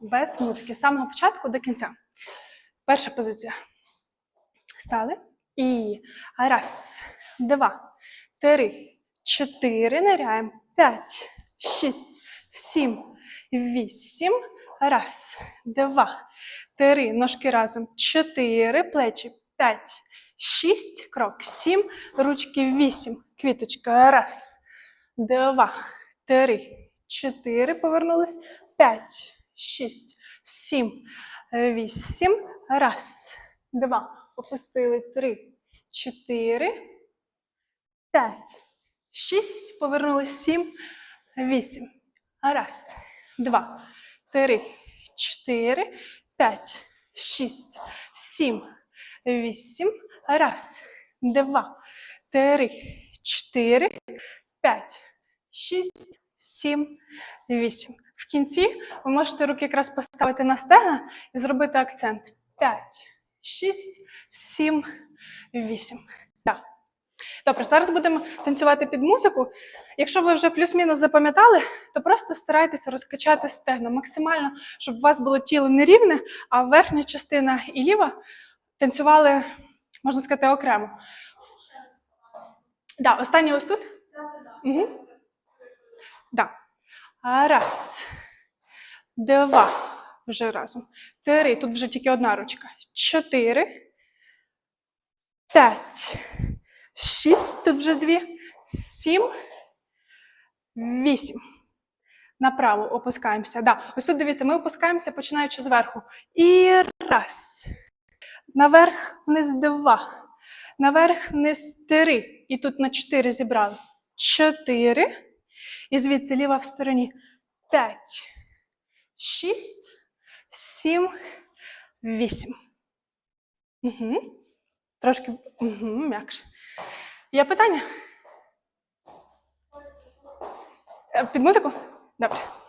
без музики з самого початку до кінця. Перша позиція. Стали. І раз, два, три, чотири. Ниряємо. П'ять, шість, сім, вісім. Раз, два, три. Ножки разом. Чотири. Плечі. П'ять, шість. Крок. Сім. Ручки. Вісім. Квіточка. Раз, два, три, чотири. Повернулись. П'ять, шість, сім, вісім. Раз, два. Опустили. Три, чотири, п'ять, шість. Повернулись. Сім, вісім. Раз, два, три, чотири, п'ять, шість, сім, вісім. Раз, два, три, чотири, п'ять, шість, сім, вісім. В кінці ви можете руки якраз поставити на стегна і зробити акцент. П'ять, шість, сім, вісім. Так. Добре, зараз будемо танцювати під музику. Якщо ви вже плюс-мінус запам'ятали, то просто старайтеся розкачати стегна максимально, щоб у вас було тіло не рівне, а верхня частина і ліва танцювали, можна сказати, окремо. Да, останнє ось тут. Угу. Да. Раз, два, вже разом. Три. Тут вже тільки одна ручка. Чотири. П'ять. Шість. Тут вже дві. Сім. Вісім. Направо опускаємося. Да. Ось тут дивіться, ми опускаємося, починаючи зверху. І раз. Наверх, вниз два. Наверх, вниз три. І тут на чотири зібрали. Чотири. І звідси ліва в стороні. П'ять, шість, сім, вісім. Угу. Трошки угу, м'якше. Є питання? Е, Під музику? Добре.